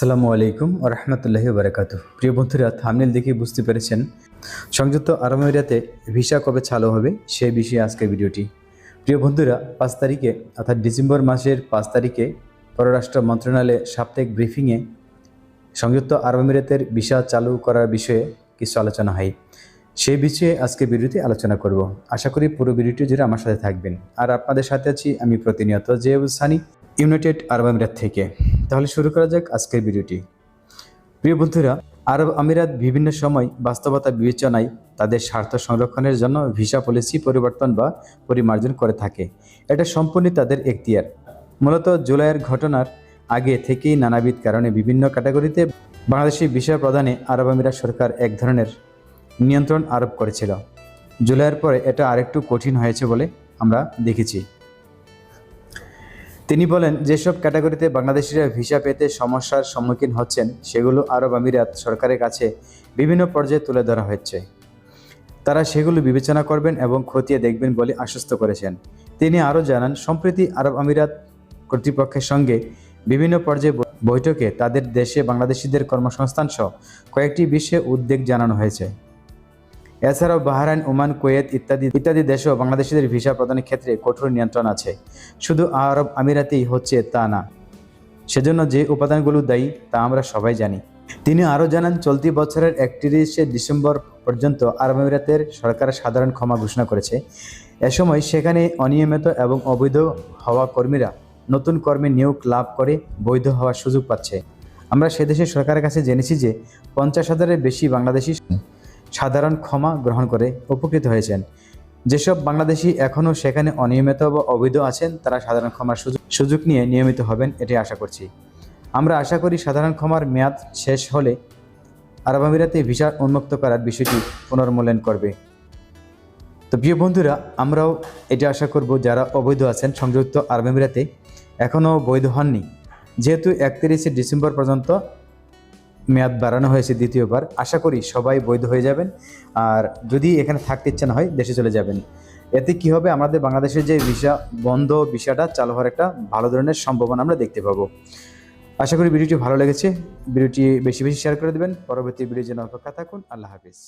আসসালামু আলাইকুম রহমতুল্লাহি বারাকাতু প্রিয় বন্ধুরা থামনেল দেখে বুঝতে পেরেছেন? সংযুক্ত আরব ভিসা কবে চালু হবে সেই বিষয়ে আজকের ভিডিওটি। প্রিয় বন্ধুরা, পাঁচ তারিখে অর্থাৎ ডিসেম্বর মাসের পাঁচ তারিখে পররাষ্ট্র মন্ত্রণালয়ে সাপ্তাহিক ব্রিফিংয়ে সংযুক্ত আরব আমিরাতের ভিসা চালু করার বিষয়ে কিছু আলোচনা হয়। সেই বিষয়ে আজকে ভিডিওতে আলোচনা করব। আশা করি পুরো ভিডিওটি জুড়ে আমার সাথে থাকবেন। আর আপনাদের সাথে আছি আমি প্রতিনিয়ত জেব সানি। ইউনাইটেড আরব আমিরাত থেকে। তাহলে শুরু করা যাক আজকের ভিডিওটি। প্রিয় বন্ধুরা, আরব আমিরাত বিভিন্ন সময় বাস্তবতা বিবেচনায় তাদের স্বার্থ সংরক্ষণের জন্য ভিসা পলিসি পরিবর্তন বা পরিমার্জন করে থাকে। এটা সম্পূর্ণ তাদের এখতিয়ার। মূলত জুলাইয়ের ঘটনার আগে থেকেই নানাবিধ কারণে বিভিন্ন ক্যাটাগরিতে বাংলাদেশি ভিসা প্রদানে আরব আমিরাত সরকার এক ধরনের নিয়ন্ত্রণ আরোপ করেছিল। জুলাইয়ের পরে এটা আরেকটু কঠিন হয়েছে বলে আমরা দেখেছি। তিনি বলেন, যেসব ক্যাটাগরিতে বাংলাদেশিরা ভিসা পেতে সমস্যার সম্মুখীন হচ্ছেন, সেগুলো আরব আমিরাত সরকারের কাছে বিভিন্ন পর্যায়ে তুলে ধরা হচ্ছে। তারা সেগুলো বিবেচনা করবেন এবং খতিয়ে দেখবেন বলে আশ্বস্ত করেছেন। তিনি আরও জানান, সম্প্রতি আরব আমিরাত কর্তৃপক্ষের সঙ্গে বিভিন্ন পর্যায়ে বৈঠকে তাদের দেশে বাংলাদেশিদের কর্মসংস্থান সহ কয়েকটি বিষয়ে উদ্বেগ জানানো হয়েছে। এছাড়াও বাহরাইন, ওমান, কুয়েত ইত্যাদি ইত্যাদি দেশেও বাংলাদেশিদের ভিসা প্রদানের ক্ষেত্রে কঠোর নিয়ন্ত্রণ আছে। শুধু আরব আমিরাতেই হচ্ছে তা না। সেজন্য যে উপাদানগুলো দায়ী, তা আমরা সবাই জানি। তিনি আরও জানান, চলতি বছরের একত্রিশে ডিসেম্বর পর্যন্ত আরব আমিরাতের সরকার সাধারণ ক্ষমা ঘোষণা করেছে। এ সময় সেখানে অনিয়মিত এবং অবৈধ হওয়া কর্মীরা নতুন কর্মে নিয়োগ লাভ করে বৈধ হওয়ার সুযোগ পাচ্ছে। আমরা সে দেশের সরকারের কাছে জেনেছি যে পঞ্চাশ হাজারের বেশি বাংলাদেশি সাধারণ ক্ষমা গ্রহণ করে উপকৃত হয়েছেন। যেসব বাংলাদেশি এখনও সেখানে অনিয়মিত বা অবৈধ আছেন, তারা সাধারণ ক্ষমার সুযোগ নিয়ে নিয়মিত হবেন এটাই আশা করছি। আমরা আশা করি সাধারণ ক্ষমার মেয়াদ শেষ হলে আরব আমিরাতে ভিসা উন্মুক্ত করার বিষয়টি পুনর্মূল্যায়ন করবে। তো প্রিয় বন্ধুরা, আমরাও এটা আশা করব যারা অবৈধ আছেন, সংযুক্ত আরব আমিরাতে, এখনও বৈধ হননি। যেহেতু একত্রিশে ডিসেম্বর পর্যন্ত মেয়াদ বাড়ানো হয়েছে দ্বিতীয়বার, আশা করি সবাই বৈধ হয়ে যাবেন। আর যদি এখানে থাকতে ইচ্ছা না হয়, দেশে চলে যাবেন। এতে কি হবে? আমাদের বাংলাদেশের যে ভিসা বন্ধ ভিসাটা চালু হওয়ার একটা ভালো ধরনের সম্ভাবনা আমরা দেখতে পাবো। আশা করি ভিডিওটি ভালো লেগেছে। ভিডিওটি বেশি বেশি শেয়ার করে দেবেন। পরবর্তী ভিডিও জন্য অপেক্ষা থাকুন। আল্লাহ হাফিজ।